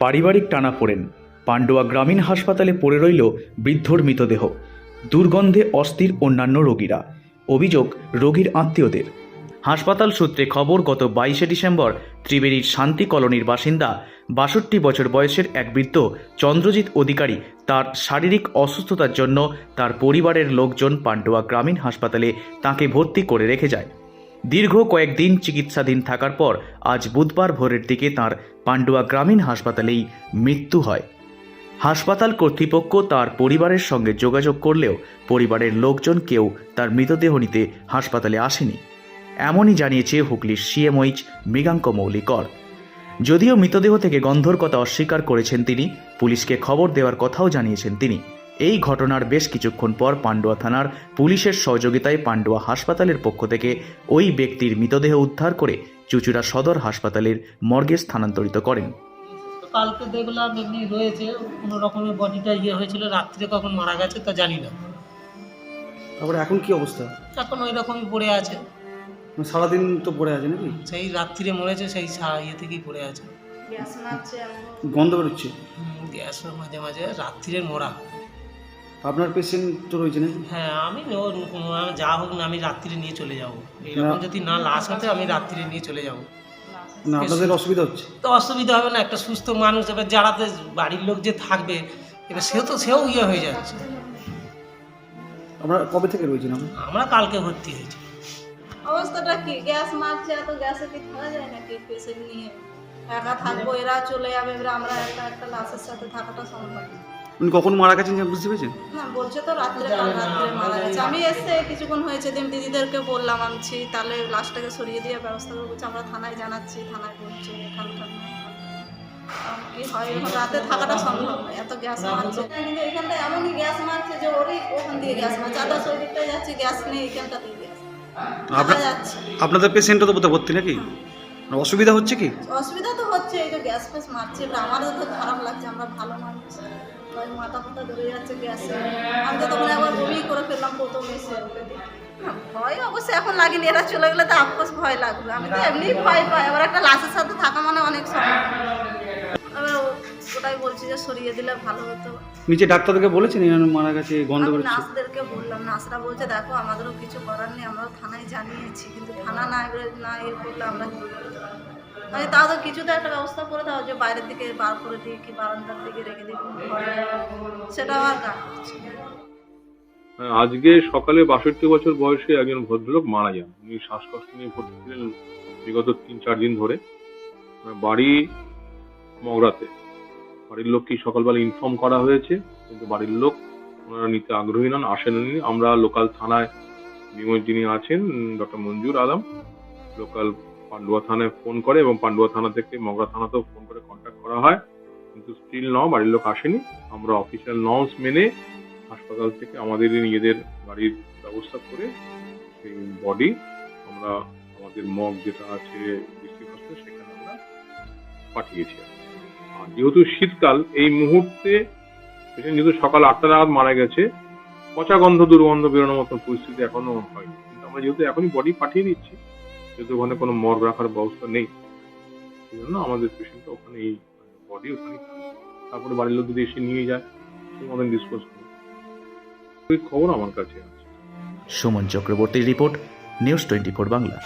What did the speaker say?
পারিবারিক টানাপোড়েন পান্ডুয়া গ্রামীণ হাসপাতালে পড়ে রইল বৃদ্ধর মৃতদেহ। দুর্গন্ধে অস্থির অন্যান্য রোগীরা। অভিযোগ, রোগীর আত্মীয়দের। হাসপাতাল সূত্রে খবর, গত বাইশে ডিসেম্বর ত্রিবেণীর শান্তি কলোনির বাসিন্দা বাষট্টি বছর বয়সের এক বৃদ্ধ চন্দ্রজিৎ অধিকারী তার শারীরিক অসুস্থতার জন্য তার পরিবারের লোকজন পান্ডুয়া গ্রামীণ হাসপাতালে তাকে ভর্তি করে রেখে যায়। দীর্ঘ কয়েকদিন চিকিৎসাধীন থাকার পর আজ বুধবার ভোরের দিকে তার পান্ডুয়া গ্রামীণ হাসপাতালেই মৃত্যু হয়। হাসপাতাল কর্তৃপক্ষ তার পরিবারের সঙ্গে যোগাযোগ করলেও পরিবারের লোকজন কেউ তার মৃতদেহ নিতে হাসপাতালে আসেনি। এমনই জানিয়েছে হুগলির সিএমওইচ মৃগাঙ্ক মৌলিকর। যদিও মৃতদেহ থেকে গন্ধর কথা অস্বীকার করেছেন তিনি, পুলিশকে খবর দেওয়ার কথাও জানিয়েছেন তিনি। এই ঘটনার বেশ কিছুক্ষণ পর পান্ডুয়া থানার পুলিশের সহযোগিতায় পান্ডুয়া হাসপাতালের পক্ষ থেকে ওই ব্যক্তির মৃতদেহ উদ্ধার করে চুচুড়া সদর হাসপাতালের মর্গে স্থানান্তরিত করেন। কালকে দেখলাম এমনি রয়েছে কোনো রকমের বডিটা ইয়ে হয়েছিল রাত্রে কখন মারা গেছে তা জানি না। তারপরে এখন কি অবস্থা? এখন ওই রকমই পড়ে আছে। মানে সারাদিন তো পড়ে আছে নাকি? সেই রাত্রিরে মরেছে সেই সা- ইয়ে থেকেই পড়ে আছে। গন্ধ বেরোচ্ছে? গ্যাস মাঝে মাঝে রাত্রিরে মরা। আপনার পেশেন্ট তো রয়েছে নাকি? হ্যাঁ আমি ও- যা হোক না আমি রাত্রিরে নিয়ে চলে যাব। এরকম যদি না লাশ হতে আমি রাত্রিরে নিয়ে চলে যাব। না আপনাদের অসুবিধা হচ্ছে? তো অসুবিধা হবে না একটা সুস্থ মানুষ এবার যারা বাড়ির লোক যে থাকবে এবার সেও তো সেও ইয়ে হয়ে যাচ্ছে। আপনারা কবে থেকে রয়েছেন আমরা কালকে ভর্তি হয়েছি। অবস্থাটা কি? গ্যাস মারছে এত গ্যাসে কি থাকা যায় নাকি পেশেন্ট নিয়ে? একা থাকব এরা চলে যাবে এবার আমরা একটা একটা লাশের সাথে থাকাটা সম্ভব না। উনি কখন মারা গেছেন যে বুঝতে পেরেছেন? না বলছে তো রাত্রে কাল রাত্রে মারা গেছে। আমি এসে কিছুক্ষণ হয়েছে দিন দিদিদেরকে বললাম আনছি তাহলে লাশটাকে সরিয়ে দিয়ে ব্যবস্থা করে বলছে আমরা থানায় জানাচ্ছি থানায় বলছে এখানকার কি হয় এখন রাতে থাকাটা সম্ভব নয় এত গ্যাস মারছে। কিন্তু এখানটা এমনই গ্যাস মারছে যে ওরই ওখান দিয়ে গ্যাস মারছে। আদা শরীরটা যাচ্ছে গ্যাস নেই এখানটা দিয়ে গ্যাস আপনাদের পেশেন্টও তো ভর্তি নাকি? মানে অসুবিধা হচ্ছে কি? অসুবিধা তো হচ্ছে এই যে গ্যাস ফ্যাস মারছে আমারও তো খারাপ লাগছে আমরা ভালো মানুষ। ওই মাথা ধরে যাচ্ছে গ্যাসে। আমি তো তখন একবার বমি করে ফেললাম প্রথম এসে। না, ভয় অবশ্যই এখন লাগেনি এরা চলে গেলে তো আফকোর্স ভয় লাগবে। আমি তো এমনি ভয় পাই আবার একটা লাশের সাথে থাকা মানে অনেক সময়। এবার ওটাই বলছি যে সরিয়ে দিলে ভালো হতো। নিচে ডাক্তারদেরকে বলেছেন এনার মারা গেছে গন্ধ আমি বেরোচ্ছে? নার্সদেরকে বললাম নার্সরা বলছে দেখো আমাদেরও কিছু করার নেই আমরাও থানায় জানিয়েছি কিন্তু থানা না না ইয়ে করলে আমরা আমি তাও তো কিছু তো একটা ব্যবস্থা করে দাও যে বাইরের দিকে বার করে দিই কি বারান্দার দিকে রেখে দিই সেটা আমার না। হ্যাঁ, আজকে সকালে বাষট্টি বছর বয়সে একজন ভদ্রলোক মারা যান। উনি শ্বাসকষ্ট নিয়ে ভর্তি ছিলেন বিগত তিন চার দিন ধরে। বাড়ি মগরাতে। বাড়ির লোককে সকালবেলা ইনফর্ম করা হয়েছে কিন্তু বাড়ির লোক ওনারা নিতে আগ্রহী নন আসেননি আমরা লোকাল থানায় যিনি আছেন ডক্টর মঞ্জুর আলম লোকাল পান্ডুয়া থানায় ফোন করে এবং পান্ডুয়া থানা থেকে মগরা থানাতেও ফোন করে কন্ট্যাক্ট করা হয়। কিন্তু স্টিল ন বাড়ির লোক আসেনি। আমরা অফিসিয়াল নর্মস মেনে হাসপাতাল থেকে আমাদেরই নিজেদের গাড়ির ব্যবস্থা করে সেই বডি আমরা আমাদের মগ যেটা আছে ডিস্ট্রিক্ট হসপিটাল সেখানে আমরা পাঠিয়েছি। আর যেহেতু শীতকাল, এই মুহূর্তে পেশেন্ট যেহেতু সকাল আটটা নাগাদ মারা গেছে, পচা গন্ধ, দুর্গন্ধ বেরোনোর মতো পরিস্থিতি এখনও হয়নি। কিন্তু আমরা যেহেতু এখনই বডি পাঠিয়ে দিচ্ছি যেহেতু ওখানে কোনো মর্গ রাখার ব্যবস্থা নেই সেই জন্য আমাদের পেশেন্টটা ওখানে এই বডি ওখানে থাকবে। তারপরে বাড়ির লোক যদি এসে নিয়ে যায় আমাদের মতন ডিসপোজ করবে। ওই খবর আমার কাছে আছে। সুমন চক্রবর্তীর report news twenty four Bangla